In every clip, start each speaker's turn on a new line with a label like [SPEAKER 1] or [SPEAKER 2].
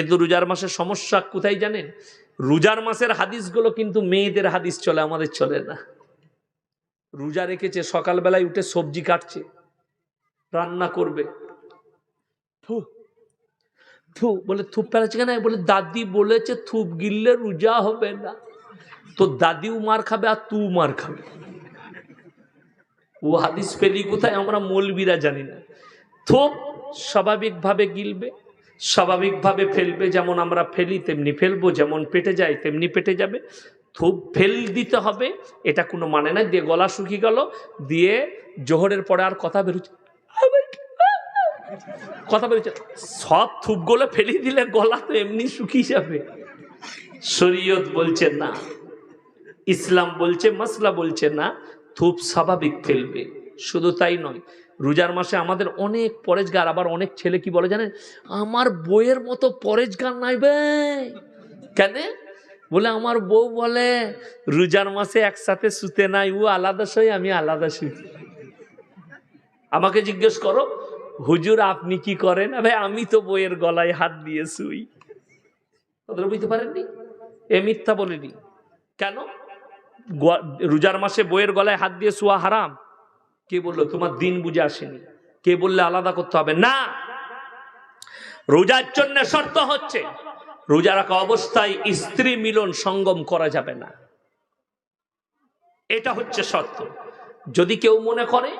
[SPEAKER 1] কিন্তু রোজার মাসের সমস্যা কোথায় জানেন? রোজার মাসের হাদিসগুলো কিন্তু মেয়েদের হাদিস চলে, আমাদের চলে না। রোজা রেখেছে, সকালবেলায় উঠে সবজি কাটছে, রান্না করবে। থু থু, বলে থুপ ফেলাচ্ছে কেন? বলে, দাদি বলেছে থুপ গিললে রোজা হবে না। তো দাদিও মার খাবে আর তু মার খাবে। ও হাদিস পেলি কোথায়? আমরা মৌলবিরা জানি না। থোপ, স্বাভাবিকভাবে গিলবে। স্বাভাবিকভাবে ফেলবে যেমন আমরা ফেলি, তেমনি ফেলব, যেমন পেটে যায়, তেমনি পেটে যাবে। থুপ ফেল দিতে হবে, এটা কোনো মানে না দিয়ে গলা শুকিয়ে গেল, দিয়ে জোহরের পরে আর কথা বেরোচ্ছে কথা বেরোচ্ছে সব থুপগুলো ফেলে দিলে গলা তো এমনি শুকিয়ে যাবে। শরীয়ত বলছে না, ইসলাম বলছে, মাসলা বলছে না থুপ স্বাভাবিক ফেলবে। শুধু তাই নয় রোজার মাসে আমাদের অনেক পরেজগার, আবার অনেক ছেলে কি বলে জানেন? আমার বইয়ের মতো পরেজগার নাই বে। কেন? বলে, আমার বউ বলে, রোজার মাসে একসাথে শুতে নাই, ও আলাদা শুই আমি আলাদা শুই আমাকে জিজ্ঞেস করো, হুজুর, আপনি কি করেন? ভাই আমি তো বইয়ের গলায় হাত দিয়ে শুই। কথাটা বুঝতে পারেননি? এ মিথ্যা বলিনি। কেন? রোজার মাসে বইয়ের গলায় হাত দিয়ে শোয়া হারাম। কে বলল, তোমার দিন বুঝে আসেনি। কে বললে, আলাদা করতে হবে। না। রোজার জন্য শর্ত হচ্ছে, রোজা রাখা অবস্থায় স্ত্রী মিলন সঙ্গম করা যাবে না। এটা হচ্ছে শর্ত। যদি কেউ মনে করে,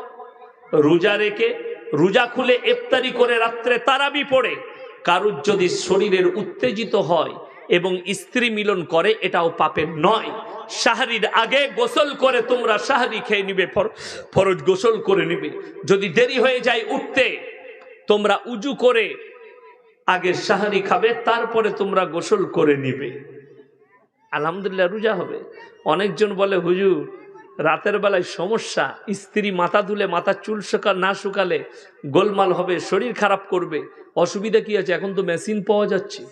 [SPEAKER 1] রোজা রেখে, রোজা খুলে ইফতারি করে রাত্রে তারাবি পড়ে, কারুর যদি শরীরের উত্তেজিত হয় এবং স্ত্রী মিলন করে, এটাও পাপের নয়। সাহারির আগে গোসল করে তোমরা সাহারি খেয়ে নিবে ফরজ গোসল করে নিবে। যদি দেরি হয়ে যায় উঠতে, তোমরা উজু করে আগে সাহারি খাবে, তারপরে তোমরা গোসল করে নিবে। আলহামদুলিল্লাহ রোজা হবে। অনেকজন বলে, হুজুর, রাতের বেলায় সমস্যা। স্ত্রী মাথা ধুলে মাথার চুল শুকা, না শুকালে গোলমাল হবে, শরীর খারাপ করবে। অসুবিধা কি আছে? এখন তো মেশিন পাওয়া যাচ্ছে।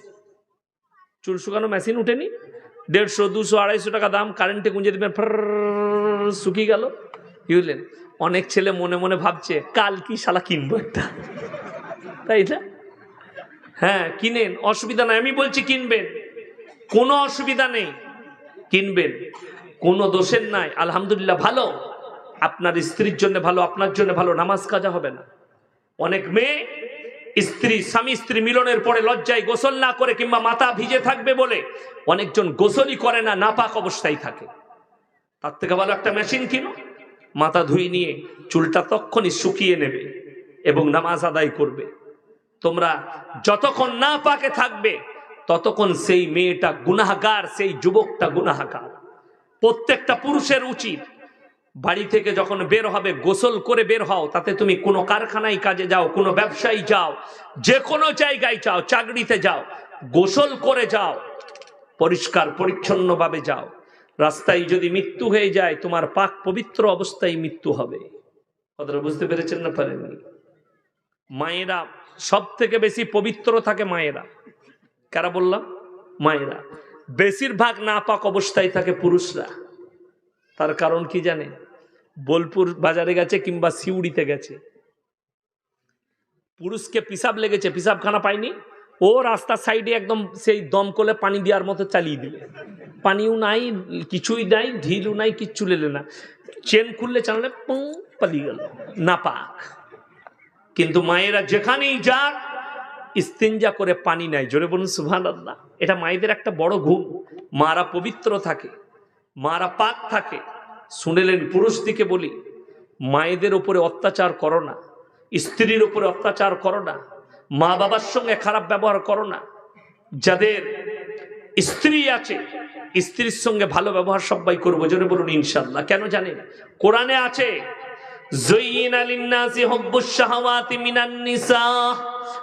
[SPEAKER 1] চুল শুকানো মেশিন উঠেনি? দেড়শো, দুশো, আড়াইশো টাকা দাম কারেন্টে গুঁজে দেবেন ফর শুকিয়ে গেল। বুঝলেন? অনেক ছেলে মনে মনে ভাবছে, কাল কি শালা কিনবো একটা? তাই না? হ্যাঁ কিনেন, অসুবিধা নাই, আমি বলছি কিনবেন। কোনো অসুবিধা নেই, কিনবেন। কোনো দোষের নাই, আলহামদুলিল্লাহ ভালো। আপনার স্ত্রীর জন্য ভালো, আপনার জন্য ভালো, নামাজ কাজা হবে না। অনেক মেয়ে স্ত্রী, স্বামী স্ত্রী মিলনের পরে লজ্জায় গোসল না করে কিংবা মাথা ভিজে থাকবে বলে অনেকজন গোসলই করে না, নাপাক অবস্থায় থাকে। তার থেকে ভালো একটা মেশিন কিনো। মাথা ধুই নিয়ে চুলটা তখনই শুকিয়ে নেবে এবং নামাজ আদায় করবে। তোমরা যতক্ষণ না পাকে থাকবে, ততক্ষণ সেই মেয়েটা গুনাহাগার, সেই যুবকটা গুনাহাগার। প্রত্যেকটা পুরুষের উচিত বাড়ি থেকে যখন বের হবে, গোসল করে বের হও, তাতে তুমি কোনো কারখানায় কাজে যাও, কোনো ব্যবসায়ী যাও, যে কোনো জায়গায় যাও, চাকরিতে যাও, গোসল করে যাও, পরিষ্কার পরিচ্ছন্নভাবে যাও। রাস্তায় যদি মৃত্যু হয়ে যায়, তোমার পাক পবিত্র অবস্থায় মৃত্যু হবে। কথাটা বুঝতে পেরেছেন না পারেননি মায়েরা, সব থেকে বেশি পবিত্র থাকে মায়েরা। কারা বললাম? মায়েরা। বেশিরভাগ নাপাক অবস্থায় থাকে পুরুষরা। তার কারণ কি জানে বোলপুর বাজারে গেছে কিংবা সিউড়িতে গেছে। পুরুষকে পিসাব লেগেছে পিসাবখানা পায়নি। ও রাস্তার সাইডে একদম সেই দমকলে পানি দেওয়ার মতো চালিয়ে দিলে। পানিও নাই, কিছুই নাই, ঢিলও নাই, কিচ্ছু লেলে না। চেন খুললে চালালে পুং, পালিয়ে গেল। নাপাক। কিন্তু মায়েরা যেখানেই যাক, ইস্তেঞ্জা করে পানি নেয় জোরে বলুন সুভান আল্লাহ এটা মায়েদের একটা বড় ঘুম মারা পবিত্র থাকে, মারা পাক থাকে। শুনেলেন, পুরুষদিকে বলি, মায়েদের ওপরে অত্যাচার করো না, স্ত্রীর ওপরে অত্যাচার করো না মা বাবার সঙ্গে খারাপ ব্যবহার করো না। যাদের স্ত্রী আছে, স্ত্রীর সঙ্গে ভালো ব্যবহার সবাই করব জন্য বলুন ইনশাল্লাহ কেন জানেন? কোরআনে আছে, জয়ীন আলিন্নাসি হব্বুস শাহওয়াতি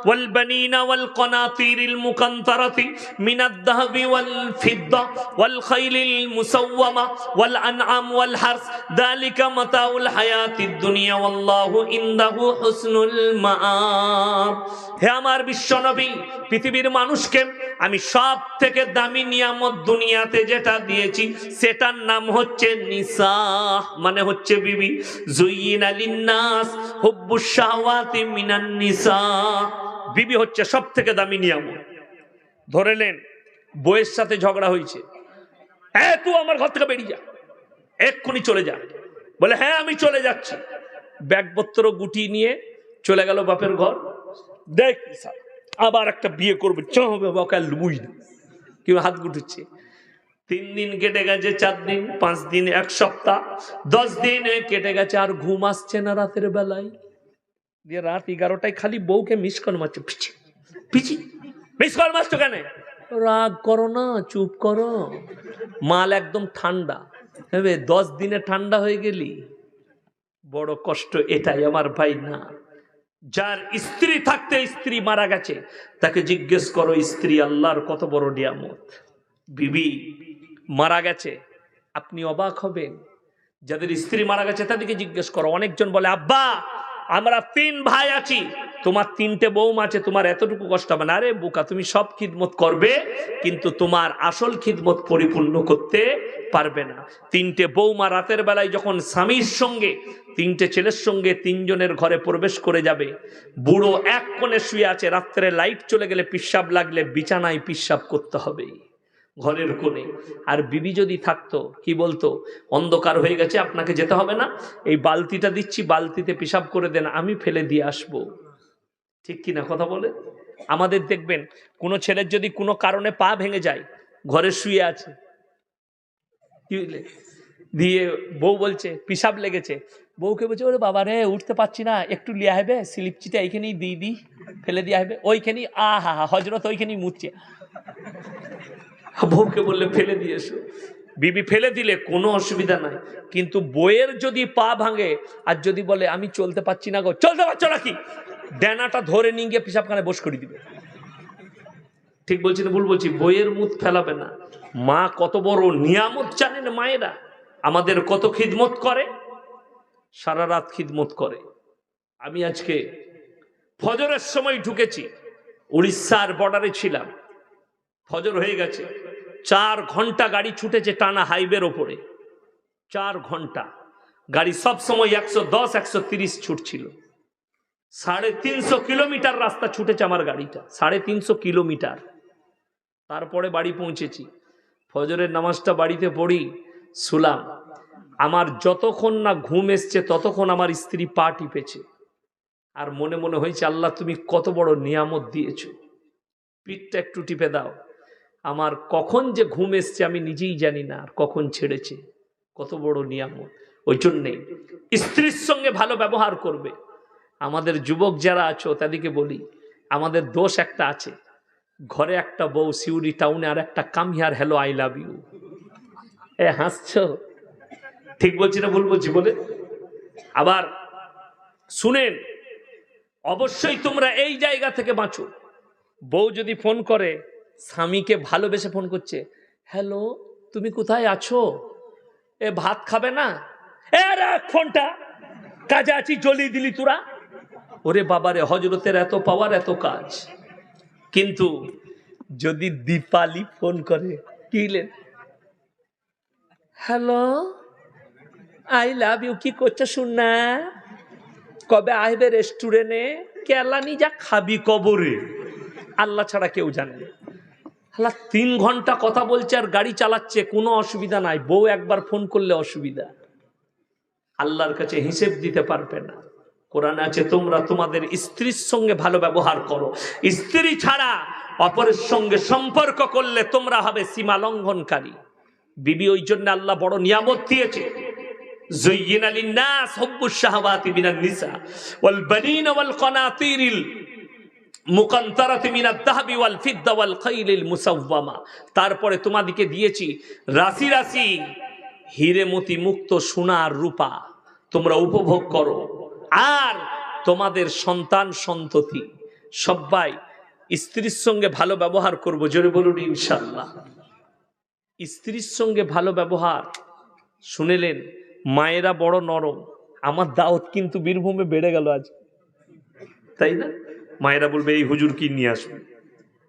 [SPEAKER 1] والبنين والقناطير المقنطرة من الذهب والفضة والخيل المسومة والأنعام والحرث ذلك متاع الحياة الدنيا والله عنده حسن المآب হে আমার বিশ্বনবী পৃথিবীর মানুষকে আমি সব থেকে দামি নিয়ামত দুনিয়াতে যেটা দিয়েছি সেটার নাম হচ্ছে নিসা মানে হচ্ছে বিবি জুইন আলিন্নাস হুব্বুস শাহওয়াতি মিনান নিসা বিবি হচ্ছে সব থেকে দামি নিয়ামত। ধরেলেন বইয়ের সাথে ঝগড়া হয়েছে। হ্যাঁ তুই আমার ঘর থেকে বেরিয়ে যা। এক্ষুনি চলে যা। বলে হ্যাঁ আমি চলে যাচ্ছি। ব্যাগপত্র গুটিয়ে নিয়ে চলে গেল বাপের ঘর। দেখ আবার একটা বিয়ে করবে। চ হবে বাকা লুবুই না। কেউ হাত গুটুচ্ছে তিন দিন কেটে গেছে, চার দিন, পাঁচ দিন, এক সপ্তাহ, দশ দিন কেটে গেছে, আর ঘুম আসছে না রাতের বেলায়। দিয়ে রাত এগারোটায় খালি বউকে মিস কল মারছে। পিছি পিছি মিস কল মারছো কেন? রাগ করো না, চুপ করো। মাল একদম ঠান্ডা। হবে দশ দিনে ঠান্ডা হয়ে গেলি। বড় কষ্ট, এটাই আমার ভাই না। যার স্ত্রী থাকতে স্ত্রী মারা গেছে, তাকে জিজ্ঞেস করো, স্ত্রী আল্লাহর কত বড় নিয়ামত? বিবি, মারা গেছে। আপনি অবাক হবেন। যাদের স্ত্রী মারা গেছে, তাদেরকে জিজ্ঞেস করো। অনেকজন বলে, আব্বা আমরা তিন ভাই আছি। তোমার তিনটে বৌমা আছে, তোমার এতটুকু কষ্ট হবে না। আরে বোকা, তুমি সব খিদমত করবে, কিন্তু তোমার আসল খিদমত পরিপূর্ণ করতে পারবে না। তিনটে বৌমা রাতের বেলায় যখন স্বামীর সঙ্গে, তিনটে ছেলের সঙ্গে তিনজনের ঘরে প্রবেশ করে যাবে, বুড়ো এক কোণে শুয়ে আছে, রাত্রে লাইট চলে গেলে পিসাব লাগলে বিছানায় পিসাব করতে হবে। ঘরের কোণে। আর বিবি যদি থাকতো, কি বলতো? অন্ধকার হয়ে গেছে, আপনাকে যেতে হবে না। এই বালতিটা দিচ্ছি, বালতিতে পিসাব করে দেন, আমি ফেলে দিয়ে আসব। ঠিক কি না কথা বলে? আমাদের দেখবেন, কোনো ছেলের যদি কোনো কারণে পা ভেঙে যায়, ঘরে শুয়ে আছে। কি দিয়ে বউ বলছে পিসাব লেগেছে। বউকে বলছে, ওরে বাবা রে, উঠতে পারছি না। একটু লিয়া হবে স্লিপচিটা এইখানেই দিই দিই, ফেলে দেওয়া হবে ওইখানেই আ হা হা হজরত ওইখানেই মুচ্ছে বউকে বললে, ফেলে দিয়ে এসো। বিবি, ফেলে দিলে কোনো অসুবিধা নাই। কিন্তু বইয়ের যদি পা ভাঙে আর যদি বলে, আমি চলতে পারছি না গো। চলতে পারছ নাকি ড্যানাটা ধরে নিয়ে গিয়ে পিসাবখানে বস করে দিবে। ঠিক বলছি না, ভুল বলছি? বইয়ের মুখ ফেলাবে না। মা কত বড় নিয়ামত জানেন মায়েরা? আমাদের কত খিদমত করে? সারা রাত খিদমত করে। আমি আজকে ফজরের সময় ঢুকেছি, উড়িষ্যার বর্ডারে ছিলাম। ফজর হয়ে গেছে। চার ঘণ্টা গাড়ি ছুটেছে টানা হাইওয়ের ওপরে। চার ঘণ্টা। গাড়ি সব সময় একশো দশ, একশো তিরিশ ছুটছিল। সাড়ে তিনশো কিলোমিটার রাস্তা ছুটেছে আমার গাড়িটা, সাড়ে তিনশো কিলোমিটার। তারপরে বাড়ি পৌঁছেছি। ফজরের নামাজটা বাড়িতে পড়ি, শুলাম। আমার যতক্ষণ না ঘুম এসছে, ততক্ষণ আমার স্ত্রী পা টিপেছে। আর মনে মনে হয়েছে, আল্লাহ তুমি কত বড় নিয়ামত দিয়েছ। পিঠটা একটু টিপে দাও। আমার কখন যে ঘুম এসছে আমি নিজেই জানি না আর কখন ছেড়েছে। কত বড় নিয়ামত। ওই জন্যে স্ত্রীর সঙ্গে ভালো ব্যবহার করবে। আমাদের যুবক যারা আছো তাদেরকে বলি, আমাদের দোষ একটা আছে। ঘরে একটা বউ সিউড়ি টাউনে আর একটা come here hello I love you এ, হাসছ? ঠিক বলছি না ভুল বলছি বলে? আবার শুনেন, অবশ্যই তোমরা এই জায়গা থেকে বাঁচো। বউ যদি ফোন করে স্বামীকে ভালোবেসে ফোন করছে, হ্যালো, তুমি কোথায় আছো? এ ভাত খাবে না? এ ফোনটা, কাজে আছি, জ্বলিয়ে দিলি তোরা। ওরে বাবারে হজরতের এত পাওয়ার এত কাজ। কিন্তু যদি দীপালি ফোন করে কিলেন হ্যালো, আই লাভ ইউ, কি করছ শুন না কবে আসবে রেস্টুরেন্টে? কেলানি যা খাবি কবরে। আল্লাহ ছাড়া কেউ জানে না আল্লাহ তিন ঘন্টা কথা বলছে আর গাড়ি চালাচ্ছে কোনো অসুবিধা নাই বউ একবার ফোন করলে অসুবিধা আল্লাহর কাছে হিসেব দিতে পারবে না কোরআন আছে তোমরা তোমাদের স্ত্রীর সঙ্গে ভালো ব্যবহার করো স্ত্রী ছাড়া অপরের সঙ্গে সম্পর্ক করলে তোমরা হবে সীমা লঙ্ঘনকারী বিবি ওই জন্য আল্লাহ বড় নিয়ামত দিয়েছে زين للناس حب الشهوات من النساء والبنين والقناطير তারপরে তোমাদিকে দিয়েছি রাশি রাশি হিরে মতি মুক্ত সোনার রূপা। তোমরা উপভোগ করো। আর তোমাদের সন্তান সন্ততি সবাই স্ত্রীর সঙ্গে ভালো ব্যবহার করব, জোরে বলুন ইনশাল্লাহ স্ত্রীর সঙ্গে ভালো ব্যবহার, শুনেলেন, মায়েরা বড় নরম, আমার দাওয়াত কিন্তু বীরভূমে বেড়ে গেল আজ তাই না? মায়েরা বলবে, এই হুজুর কি নিয়ে আসবে?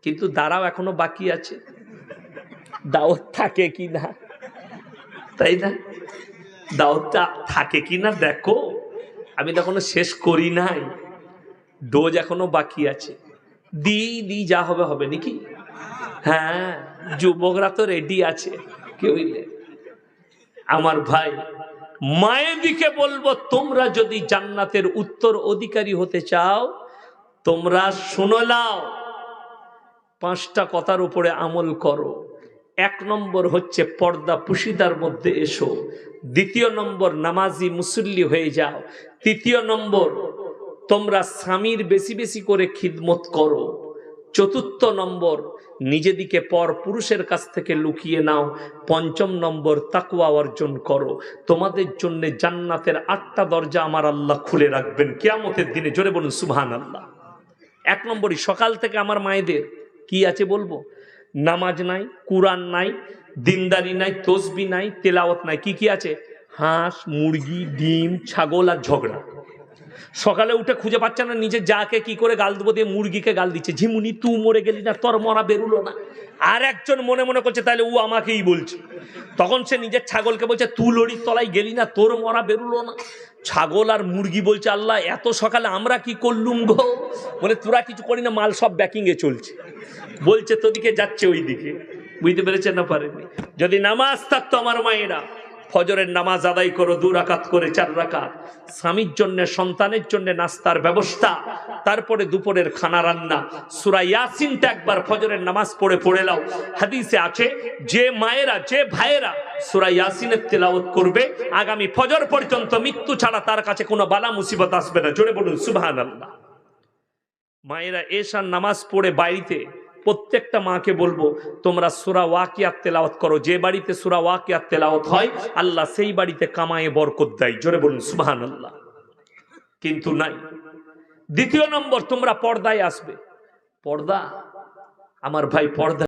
[SPEAKER 1] কিন্তু দাঁড়াও, এখনও বাকি আছে। দাওয়াত থাকে কি না? তাই না? দাওয়াতটা থাকে কি না, দেখো। আমি তো এখনও শেষ করি নাই। ডোজ এখনও বাকি আছে। দি দি যা হবে হবে, নাকি? হ্যাঁ যুবকরা তো রেডি আছে কি বুঝলে আমার ভাই, মায়ের দিকে বলব, তোমরা যদি জান্নাতের উত্তর অধিকারী হতে চাও তোমরা শুনো নাও। পাঁচটা কথার উপরে আমল করো। এক নম্বর হচ্ছে পর্দা পুশিদার মধ্যে এসো। দ্বিতীয় নম্বর নামাজি মুসল্লি হয়ে যাও। তৃতীয় নম্বর তোমরা স্বামীর বেশি বেশি করে খিদমত করো। চতুর্থ নম্বর নিজেদিকে পর পুরুষের কাছ থেকে লুকিয়ে নাও। পঞ্চম নম্বর তাকুয়া অর্জন করো। তোমাদের জন্য জান্নাতের আটটা দরজা আমার আল্লাহ খুলে রাখবেন। কেয়ামতের দিনে জোরে বলুন সুবহান আল্লাহ এক নম্বরই, সকাল থেকে আমার মায়েদের কি আছে বলব? নামাজ নাই, কুরআন নাই, দিনদারি নাই, তসবি নাই, তেলাওয়াত নাই, কি কি আছে? হাঁস, মুরগি, ডিম, ছাগল আর ঝগড়া। সকালে উঠে খুঁজে পাচ্ছে না, নিজে যাকে কি করে গাল দেবো দিয়ে মুরগিকে গাল দিচ্ছে। ঝিমুনি তুই মরে গেলি না, তোর মরা বেরুলো না। আর একজন মনে মনে করছে তাহলে ও আমাকেই বলছে। তখন সে নিজের ছাগলকে বলছে, তু লড়ির তলায় গেলি না, তোর মরা বেরুলো না। ছাগল আর মুরগি বলছে, আল্লাহ, এত সকালে আমরা কি করলুম গো? বলে, তোরা কিছু করি না, মাল সব ব্যাকিংয়ে চলছে। বলছে, তোদিকে যাচ্ছে ওই দিকে বুঝতে পেরেছেন না পারেনি যদি নামাজ থাকতো আমার মায়েরা ফজরের নামাজ আদায় করো, দু রাকাত করে চার রাকাত। স্বামীর জন্য, সন্তানের জন্য নাস্তার ব্যবস্থা। তারপরে দুপুরের খানা রান্না। সুরা ইয়াসিনটা একবার ফজরের নামাজ পড়ে পড়ে লাও হাদিসে আছে, যে মায়েরা, যে ভাইয়েরা সুরা ইয়াসিনের তেলাওয়াত করবে, আগামী ফজর পর্যন্ত মৃত্যু ছাড়া তার কাছে কোনো বালা মুসিবত আসবে না। জোরে বলুন, সুবহানাল্লাহ। মায়েরা এসার নামাজ পড়ে বাড়িতে প্রত্যেকটা মাকে বলব, তোমরা সুরা ওয়াকিয়াত তেলাওয়াত করো। যে বাড়িতে সুরা ওয়াকিয়াত তেলাওয়াত হয়, আল্লাহ সেই বাড়িতে কামায়ে বরকত দেয়। জোরে বলুন সুবহান আল্লাহ কিন্তু নাই। দ্বিতীয় নম্বর, তোমরা পর্দায় আসবে। পর্দা? আমার ভাই পর্দা